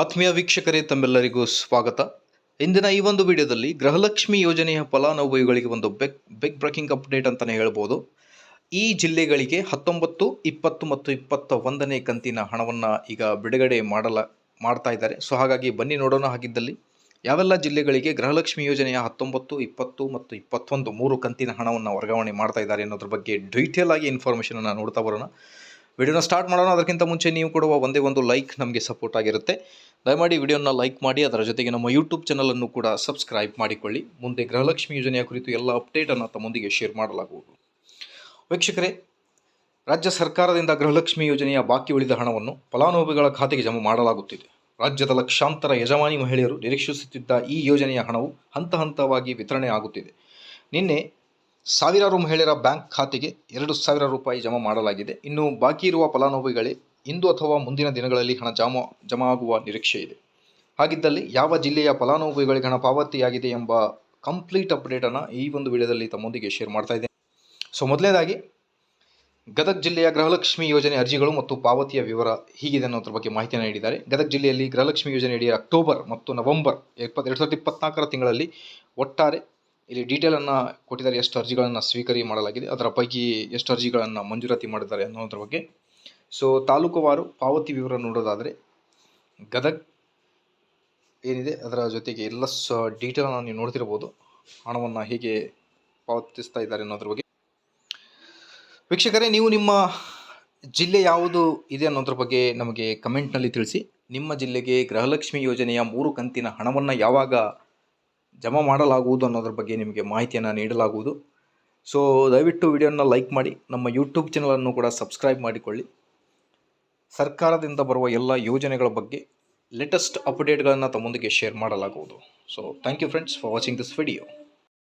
ಆತ್ಮೀಯ ವೀಕ್ಷಕರೇ, ತಮ್ಮೆಲ್ಲರಿಗೂ ಸ್ವಾಗತ. ಇಂದಿನ ಈ ಒಂದು ವಿಡಿಯೋದಲ್ಲಿ ಗೃಹಲಕ್ಷ್ಮಿ ಯೋಜನೆಯ ಫಲಾನುಭವಿಗಳಿಗೆ ಒಂದು ಬೆಗ್ ಬಿಗ್ ಬ್ರೇಕಿಂಗ್ ಅಪ್ಡೇಟ್ ಅಂತಲೇ ಹೇಳ್ಬೋದು. ಈ ಜಿಲ್ಲೆಗಳಿಗೆ ಹತ್ತೊಂಬತ್ತು, ಇಪ್ಪತ್ತು ಮತ್ತು ಇಪ್ಪತ್ತ ಒಂದನೇ ಕಂತಿನ ಹಣವನ್ನು ಈಗ ಬಿಡುಗಡೆ ಮಾಡಲ, ಮಾಡ್ತಾ ಇದ್ದಾರೆ. ಸೊ ಹಾಗಾಗಿ ಬನ್ನಿ ನೋಡೋಣ ಹಾಗಿದ್ದಲ್ಲಿ. ಯಾವೆಲ್ಲ ಜಿಲ್ಲೆಗಳಿಗೆ ಗೃಹಲಕ್ಷ್ಮಿ ಯೋಜನೆಯ ಹತ್ತೊಂಬತ್ತು, ಇಪ್ಪತ್ತು ಮತ್ತು ಇಪ್ಪತ್ತೊಂದು ಮೂರು ಕಂತಿನ ಹಣವನ್ನು ವರ್ಗಾವಣೆ ಮಾಡ್ತಾ ಇದ್ದಾರೆ ಅನ್ನೋದ್ರ ಬಗ್ಗೆ ಡೀಟೇಲ್ ಆಗಿ ಇನ್ಫಾರ್ಮೇಷನನ್ನು ನೋಡ್ತಾ ಬರೋಣ. ವಿಡಿಯೋನ ಸ್ಟಾರ್ಟ್ ಮಾಡೋಣ. ಅದಕ್ಕಿಂತ ಮುಂಚೆ ನೀವು ಕೊಡುವ ಒಂದೇ ಒಂದು ಲೈಕ್ ನಮಗೆ ಸಪೋರ್ಟ್ ಆಗಿರುತ್ತೆ. ದಯಮಾಡಿ ವಿಡಿಯೋನ ಲೈಕ್ ಮಾಡಿ, ಅದರ ಜೊತೆಗೆ ನಮ್ಮ ಯೂಟ್ಯೂಬ್ ಚಾನಲನ್ನು ಕೂಡ ಸಬ್ಸ್ಕ್ರೈಬ್ ಮಾಡಿಕೊಳ್ಳಿ. ಮುಂದೆ ಗೃಹಲಕ್ಷ್ಮಿ ಯೋಜನೆಯ ಕುರಿತು ಎಲ್ಲ ಅಪ್ಡೇಟನ್ನು ತಮ್ಮೊಂದಿಗೆ ಶೇರ್ ಮಾಡಲಾಗುವುದು. ವೀಕ್ಷಕರೇ, ರಾಜ್ಯ ಸರ್ಕಾರದಿಂದ ಗೃಹಲಕ್ಷ್ಮಿ ಯೋಜನೆಯ ಬಾಕಿ ಉಳಿದ ಹಣವನ್ನು ಫಲಾನುಭವಿಗಳ ಖಾತೆಗೆ ಜಮಾ ಮಾಡಲಾಗುತ್ತಿದೆ. ರಾಜ್ಯದ ಲಕ್ಷಾಂತರ ಯಜಮಾನಿ ಮಹಿಳೆಯರು ನಿರೀಕ್ಷಿಸುತ್ತಿದ್ದ ಈ ಯೋಜನೆಯ ಹಣವು ಹಂತ ಹಂತವಾಗಿ ವಿತರಣೆ ಆಗುತ್ತಿದೆ. ನಿನ್ನೆ ಸಾವಿರಾರು ಮಹಿಳೆಯರ ಬ್ಯಾಂಕ್ ಖಾತೆಗೆ ಎರಡು ಸಾವಿರ ರೂಪಾಯಿ ಜಮಾ ಮಾಡಲಾಗಿದೆ. ಇನ್ನು ಬಾಕಿ ಇರುವ ಫಲಾನುಭವಿಗಳೇ ಇಂದು ಅಥವಾ ಮುಂದಿನ ದಿನಗಳಲ್ಲಿ ಹಣ ಜಮಾ ಜಮಾ ಆಗುವ ನಿರೀಕ್ಷೆ ಇದೆ. ಹಾಗಿದ್ದಲ್ಲಿ ಯಾವ ಜಿಲ್ಲೆಯ ಫಲಾನುಭವಿಗಳಿಗೆ ಹಣ ಪಾವತಿಯಾಗಿದೆ ಎಂಬ ಕಂಪ್ಲೀಟ್ ಅಪ್ಡೇಟನ್ನು ಈ ಒಂದು ವಿಡಿಯೋದಲ್ಲಿ ತಮ್ಮೊಂದಿಗೆ ಶೇರ್ ಮಾಡ್ತಾ ಇದ್ದೇನೆ. ಸೊ, ಮೊದಲನೇದಾಗಿ, ಗದಗ ಜಿಲ್ಲೆಯ ಗೃಹಲಕ್ಷ್ಮಿ ಯೋಜನೆ ಅರ್ಜಿಗಳು ಮತ್ತು ಪಾವತಿಯ ವಿವರ ಹೀಗಿದೆ ಅನ್ನೋದ್ರ ಬಗ್ಗೆ ಮಾಹಿತಿಯನ್ನು ನೀಡಿದ್ದಾರೆ. ಗದಗ ಜಿಲ್ಲೆಯಲ್ಲಿ ಗೃಹಲಕ್ಷ್ಮಿ ಯೋಜನೆಯಡಿಯ ಅಕ್ಟೋಬರ್ ಮತ್ತು ನವೆಂಬರ್ ಇಪ್ಪತ್ತು ಎರಡು ಸಾವಿರದ ಇಪ್ಪತ್ನಾಲ್ಕರ ತಿಂಗಳಲ್ಲಿ ಒಟ್ಟಾರೆ ಇಲ್ಲಿ ಡೀಟೇಲನ್ನು ಕೊಟ್ಟಿದ್ದಾರೆ, ಎಷ್ಟು ಅರ್ಜಿಗಳನ್ನು ಸ್ವೀಕರಿ ಮಾಡಲಾಗಿದೆ, ಅದರ ಪೈಕಿ ಎಷ್ಟು ಅರ್ಜಿಗಳನ್ನು ಮಂಜೂರಾತಿ ಮಾಡಿದ್ದಾರೆ ಅನ್ನೋದ್ರ ಬಗ್ಗೆ. ಸೊ ತಾಲೂಕುವಾರು ಪಾವತಿ ವಿವರ ನೋಡೋದಾದರೆ, ಗದಗ್ ಏನಿದೆ, ಅದರ ಜೊತೆಗೆ ಎಲ್ಲ ಸ ಡೀಟೇಲನ್ನು ನೀವು ನೋಡ್ತಿರ್ಬೋದು, ಹಣವನ್ನು ಹೇಗೆ ಪಾವತಿಸ್ತಾ ಇದ್ದಾರೆ ಅನ್ನೋದ್ರ ಬಗ್ಗೆ. ವೀಕ್ಷಕರೇ, ನೀವು ನಿಮ್ಮ ಜಿಲ್ಲೆ ಯಾವುದು ಇದೆ ಅನ್ನೋದ್ರ ಬಗ್ಗೆ ನಮಗೆ ಕಮೆಂಟ್ನಲ್ಲಿ ತಿಳಿಸಿ. ನಿಮ್ಮ ಜಿಲ್ಲೆಗೆ ಗೃಹಲಕ್ಷ್ಮಿ ಯೋಜನೆಯ ಮೂರು ಕಂತಿನ ಹಣವನ್ನು ಯಾವಾಗ ಜಮಾ ಮಾಡಲಾಗುವುದು ಅನ್ನೋದ್ರ ಬಗ್ಗೆ ನಿಮಗೆ ಮಾಹಿತಿಯನ್ನು ನೀಡಲಾಗುವುದು. ಸೊ ದಯವಿಟ್ಟು ವಿಡಿಯೋನ ಲೈಕ್ ಮಾಡಿ, ನಮ್ಮ ಯೂಟ್ಯೂಬ್ ಚಾನಲನ್ನು ಕೂಡ ಸಬ್ಸ್ಕ್ರೈಬ್ ಮಾಡಿಕೊಳ್ಳಿ. ಸರ್ಕಾರದಿಂದ ಬರುವ ಎಲ್ಲ ಯೋಜನೆಗಳ ಬಗ್ಗೆ ಲೇಟೆಸ್ಟ್ ಅಪ್ಡೇಟ್ಗಳನ್ನು ತಮ್ಮೊಂದಿಗೆ ಶೇರ್ ಮಾಡಲಾಗುವುದು. So thank you friends for watching this video